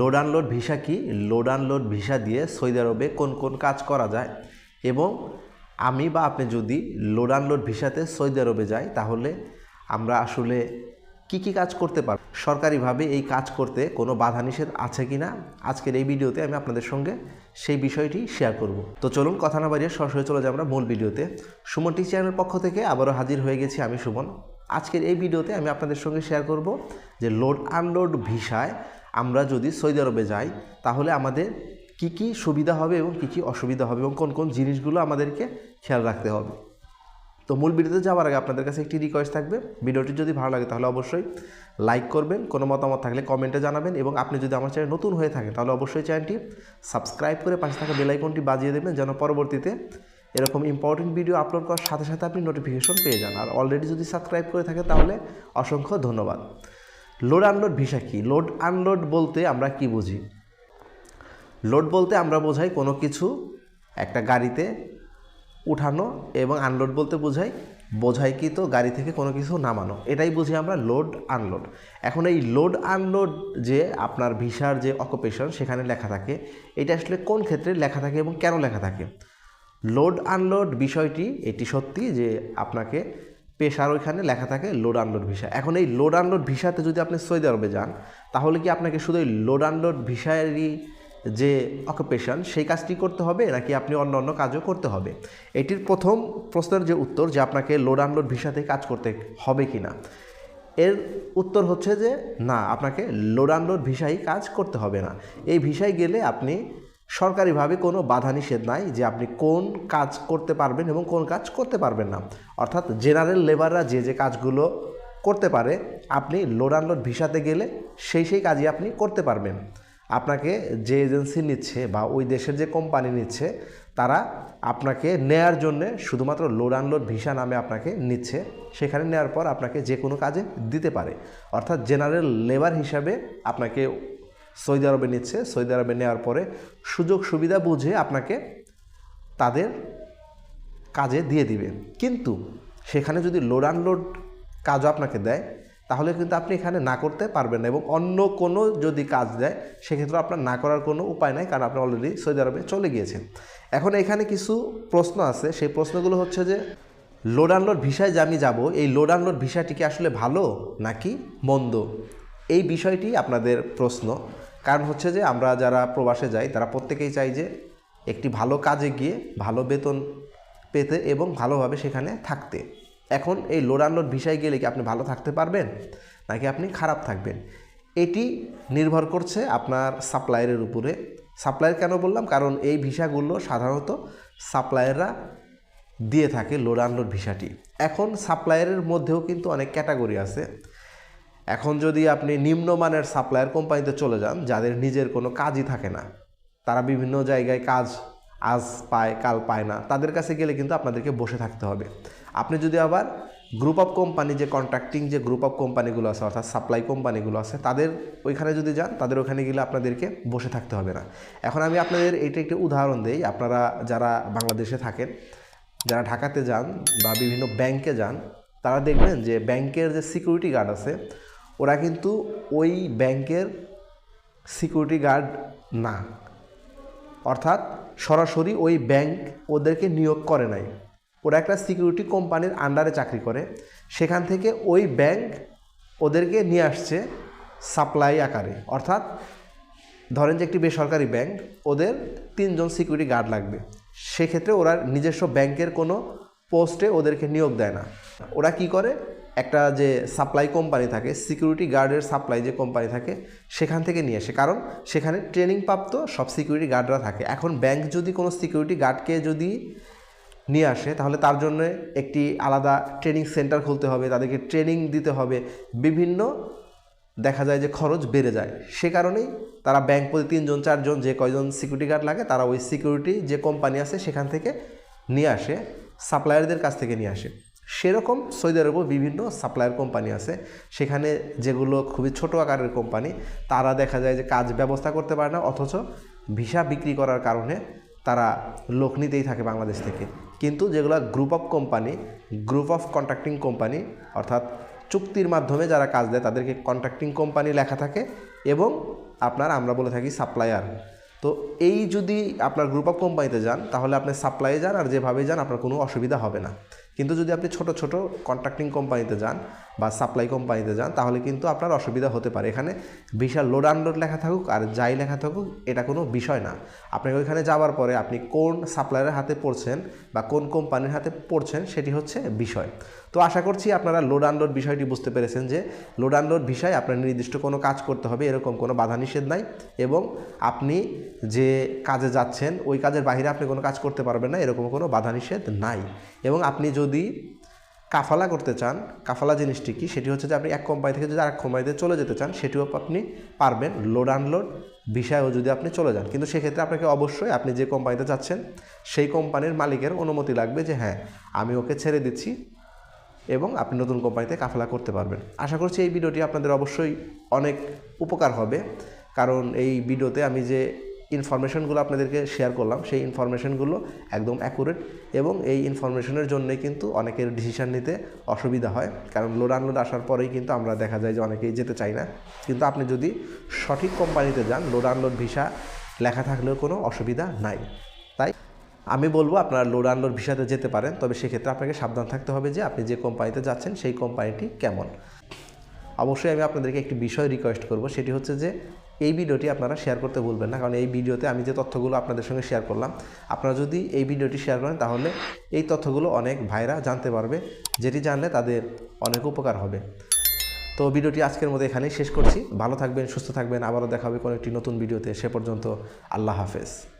Load unload visa কি? Load unload visa দিয়ে Saudi আরবে কোন কোন কাজ করা যায়? এবং আমি বা আপনি যদি লোড আনলোড ভিসাতে সৌদি আরবে যাই, তাহলে আমরা আসলে কি কি কাজ করতে পারব? সরকারিভাবে এই কাজ করতে কোনো বাধা নিষেধ আছে কি না? আজকের এই ভিডিওতে আমি আপনাদের সঙ্গে সেই বিষয়টি শেয়ার করব। তো চলুন কথা না বাড়িয়ে সরাসরি চলে যাই আমরা মূল ভিডিওতে। সুমন টি চ্যানেলের পক্ষ থেকে আবারও হাজির হয়ে গেছি আমি সুমন। আজকের এই ভিডিওতে আমি আপনাদের সঙ্গে শেয়ার করব যে লোড আনলোড ভিসায় আমরা যদি সৌদি আরবে যাই, তাহলে আমাদের কি কি সুবিধা হবে এবং কি কি অসুবিধা হবে এবং কোন কোন জিনিসগুলো আমাদেরকে খেয়াল রাখতে হবে। তো মূল ভিডিওতে যাওয়ার আগে আপনাদের কাছে একটি রিকোয়েস্ট থাকবে। ভিডিওটি যদি ভালো লাগে তাহলে অবশ্যই লাইক করবেন, কোনো মতামত থাকলে কমেন্টে জানাবেন এবং আপনি যদি আমার চ্যানেল নতুন হয়ে থাকেন তাহলে অবশ্যই চ্যানেলটি সাবস্ক্রাইব করে পাশে থাকা বেলাইকনটি বাজিয়ে দেবেন যেন পরবর্তীতে এরকম ইম্পর্টেন্ট ভিডিও আপলোড করার সাথে সাথে আপনি নোটিফিকেশন পেয়ে যান। আর অলরেডি যদি সাবস্ক্রাইব করে থাকে তাহলে অসংখ্য ধন্যবাদ। লোড আনলোড ভিসা কি? লোড আনলোড বলতে আমরা কি বুঝি? লোড বলতে আমরা বোঝাই কোনো কিছু একটা গাড়িতে উঠানো এবং আনলোড বলতে বোঝাই বোঝাই কি তো গাড়ি থেকে কোনো কিছু নামানো। এটাই বুঝি আমরা লোড আনলোড এখন এই লোড আনলোড যে আপনার ভিসার যে অকুপেশন সেখানে লেখা থাকে, এটা আসলে কোন ক্ষেত্রে লেখা থাকে এবং কেন লেখা থাকে? লোড আনলোড বিষয়টি এটি সত্যি যে আপনাকে পেশার ওইখানে লেখা থাকে লোড আনলোড ভিসা এখন এই লোড আনলোড ভিসাতে যদি আপনি সৌদি আরবে যান, তাহলে কি আপনাকে শুধু এই লোড আনলোড ভিসারই যে অকুপেশন সেই কাজটি করতে হবে, নাকি আপনি অন্য অন্য কাজও করতে হবে? এটির প্রথম প্রশ্নের যে উত্তর যে আপনাকে লোড আনলোড ভিসাতে কাজ করতে হবে কি না এর উত্তর হচ্ছে যে, না, আপনাকে লোড আনলোড ভিসাই কাজ করতে হবে না। এই ভিসায় গেলে আপনি সরকারিভাবে কোনো বাধা নিষেধ নাই যে আপনি কোন কাজ করতে পারবেন এবং কোন কাজ করতে পারবেন না। অর্থাৎ জেনারেল লেবাররা যে যে কাজগুলো করতে পারে, আপনি লোড আনলোড ভিসাতে গেলে সেই সেই কাজই আপনি করতে পারবেন। আপনাকে যে এজেন্সি নিচ্ছে বা ওই দেশের যে কোম্পানি নিচ্ছে, তারা আপনাকে নেয়ার জন্যে শুধুমাত্র লোড আনলোড ভিসা নামে আপনাকে নিচ্ছে। সেখানে নেওয়ার পর আপনাকে যে কোনো কাজে দিতে পারে। অর্থাৎ জেনারেল লেবার হিসাবে আপনাকে সৌদি আরবে নিচ্ছে, সৌদি আরবে নেওয়ার পরে সুযোগ সুবিধা বুঝে আপনাকে তাদের কাজে দিয়ে দিবে। কিন্তু সেখানে যদি লোড আনলোড কাজও আপনাকে দেয়, তাহলে কিন্তু আপনি এখানে না করতে পারবেন না এবং অন্য কোনো যদি কাজ দেয়, সেক্ষেত্রে আপনার না করার কোনো উপায় নাই কারণ আপনি অলরেডি সৌদি আরবে চলে গিয়েছেন। এখন এখানে কিছু প্রশ্ন আছে, সেই প্রশ্নগুলো হচ্ছে যে লোড আনলোড ভিসায় যে আমি যাব, এই লোড আনলোড ভিসাটি কি আসলে ভালো নাকি মন্দ? এই বিষয়টি আপনাদের প্রশ্ন। কারণ হচ্ছে যে আমরা যারা প্রবাসে যাই, তারা প্রত্যেকেই চাই যে একটি ভালো কাজে গিয়ে ভালো বেতন পেতে এবং ভালোভাবে সেখানে থাকতে। এখন এই লোড আনলোড ভিসায় গেলে কি আপনি ভালো থাকতে পারবেন? নাকি আপনি খারাপ থাকবেন? এটি নির্ভর করছে আপনার সাপ্লায়ারের উপরে। সাপ্লায়ার কেন বললাম? কারণ এই ভিসাগুলো সাধারণত সাপ্লায়াররা দিয়ে থাকে লোড আনলোড ভিসাটি। এখন সাপ্লায়ারের মধ্যেও কিন্তু অনেক ক্যাটাগরি আছে। এখন যদি আপনি নিম্নমানের সাপ্লায়ার কোম্পানিতে চলে যান, যাদের নিজের কোনো কাজই থাকে না, তারা বিভিন্ন জায়গায় কাজ আজ পায়, কাল পায় না, তাদের কাছে গেলে কিন্তু আপনাদেরকে বসে থাকতে হবে। আপনি যদি আবার গ্রুপ অফ কোম্পানি যে কন্ট্রাক্টিং যে গ্রুপ অফ কোম্পানিগুলো আছে, অর্থাৎ সাপ্লাই কোম্পানিগুলো আছে, তাদের ওইখানে যদি যান, তাদের ওখানে গেলে আপনাদেরকে বসে থাকতে হবে না। এখন আমি আপনাদের এইটা একটি উদাহরণ দেই, আপনারা যারা বাংলাদেশে থাকেন, যারা ঢাকাতে যান বা বিভিন্ন ব্যাংকে যান, তারা দেখবেন যে ব্যাংকের যে সিকিউরিটি গার্ড আছে ওরা কিন্তু ওই ব্যাংকের সিকিউরিটি গার্ড না। অর্থাৎ সরাসরি ওই ব্যাংক ওদেরকে নিয়োগ করে নাই। ওরা একটা সিকিউরিটি কোম্পানির আন্ডারে চাকরি করে। সেখান থেকে ওই ব্যাংক ওদেরকে নিয়ে আসছে সাপ্লাই আকারে। অর্থাৎ ধরেন যে একটি বেসরকারি ব্যাংক, ওদের তিনজন সিকিউরিটি গার্ড লাগবে। সেক্ষেত্রে ওরা নিজস্ব ব্যাংকের কোনো পোস্টে ওদেরকে নিয়োগ দেয় না। ওরা কি করে? একটা যে সাপ্লাই কোম্পানি থাকে সিকিউরিটি গার্ডের সাপ্লাই যে কোম্পানি থাকে, সেখান থেকে নিয়ে আসে। কারণ সেখানে ট্রেনিং প্রাপ্ত সব সিকিউরিটি গার্ডরা থাকে। এখন ব্যাংক যদি কোনো সিকিউরিটি গার্ডকে যদি নিয়ে আসে, তাহলে তার জন্য একটি আলাদা ট্রেনিং সেন্টার খুলতে হবে, তাদেরকে ট্রেনিং দিতে হবে। বিভিন্ন দেখা যায় যে খরচ বেড়ে যায়। সে কারণেই তারা ব্যাংক প্রতি তিনজন, চারজন, যে কয়জন সিকিউরিটি গার্ড লাগে, তারা ওই সিকিউরিটি যে কোম্পানি আছে, সেখান থেকে নিয়ে আসে সাপ্লায়ারদের কাছ থেকে নিয়ে আসে। সেরকম সৌদি আরবেও বিভিন্ন সাপ্লায়ার কোম্পানি আছে। সেখানে যেগুলো খুবই ছোট আকারের কোম্পানি তারা দেখা যায় যে কাজ ব্যবস্থা করতে পারে না, অথচ ভিসা বিক্রি করার কারণে তারা লোক নিতেই থাকে বাংলাদেশ থেকে। কিন্তু যেগুলো group of company group of contracting company অর্থাৎ চুক্তির মাধ্যমে যারা কাজ দেয়, তাদেরকে কন্ট্রাক্টিং কোম্পানি লেখা থাকে এবং আপনার আমরা বলে থাকি সাপ্লায়ার তো এই যদি আপনার গ্রুপ অফ কোম্পানিতে যান, তাহলে আপনি সাপ্লাইয়ে যান আর যেভাবে যান, আপনার কোনো অসুবিধা হবে না। কিন্তু যদি আপনি ছোট ছোট কন্ট্রাক্টিং কোম্পানিতে যান বা সাপ্লাই কোম্পানিতে যান, তাহলে কিন্তু আপনার অসুবিধা হতে পারে। এখানে বিশাল লোড আনলোড লেখা থাকুক আর যাই লেখা থাকুক, এটা কোনো বিষয় না। আপনাকে ওইখানে যাওয়ার পরে আপনি কোন সাপ্লায়ারের হাতে পড়ছেন বা কোন কোম্পানির হাতে পড়ছেন, সেটি হচ্ছে বিষয়। তো আশা করছি আপনারা লোড আনলোড বিষয়টি বুঝতে পেরেছেন যে লোড আনলোড বিষয়ে আপনার নির্দিষ্ট কোনো কাজ করতে হবে, এরকম কোনো বাধা নিষেধ নাই এবং আপনি যে কাজে যাচ্ছেন, ওই কাজের বাইরে আপনি কোনো কাজ করতে পারবেন না, এরকম কোনো বাধা নিষেধ নাই। এবং আপনি যদি কাফালা করতে চান, কাফালা জিনিসটি কি? সেটি হচ্ছে যে আপনি এক কোম্পানি থেকে যদি আরেক কোম্পানিতে চলে যেতে চান, সেটিও আপনি পারবেন। লোড আনলোড বিষয়েও যদি আপনি চলে যান। কিন্তু সেক্ষেত্রে আপনাকে অবশ্যই আপনি যে কোম্পানিতে যাচ্ছেন, সেই কোম্পানির মালিকের অনুমতি লাগবে যে হ্যাঁ আমি ওকে ছেড়ে দিচ্ছি এবং আপনি নতুন কোম্পানিতে কাফেলা করতে পারবেন। আশা করছি এই ভিডিওটি আপনাদের অবশ্যই অনেক উপকার হবে। কারণ এই ভিডিওতে আমি যে ইনফরমেশনগুলো আপনাদেরকে শেয়ার করলাম। সেই ইনফরমেশনগুলো একদম অ্যাকুরেট এবং এই ইনফরমেশনের জন্যই কিন্তু অনেকের ডিসিশান নিতে অসুবিধা হয়। কারণ লোড আনলোড আসার পরেই কিন্তু আমরা দেখা যায় যে অনেকেই যেতে চাই না। কিন্তু আপনি যদি সঠিক কোম্পানিতে যান লোড আনলোড ভিসা লেখা থাকলেও কোনো অসুবিধা নাই। তাই আমি বলব আপনারা লোড আনলোড ভিসাতে যেতে পারেন। তবে সেক্ষেত্রে আপনাকে সাবধান থাকতে হবে যে আপনি যে কোম্পানিতে যাচ্ছেন, সেই কোম্পানিটি কেমন। অবশ্যই আমি আপনাদেরকে একটি বিষয় রিকোয়েস্ট করব। সেটি হচ্ছে যে এই ভিডিওটি আপনারা শেয়ার করতে ভুলবেন না। কারণ এই ভিডিওতে আমি যে তথ্যগুলো আপনাদের সঙ্গে শেয়ার করলাম, আপনারা যদি এই ভিডিওটি শেয়ার করেন, তাহলে এই তথ্যগুলো অনেক ভাইরা জানতে পারবে, যেটি জানলে তাদের অনেক উপকার হবে। তো ভিডিওটি আজকের মতো এখানেই শেষ করছি। ভালো থাকবেন, সুস্থ থাকবেন। আবারও দেখা হবে কোনো একটি নতুন ভিডিওতে। সে পর্যন্ত আল্লাহ হাফেজ।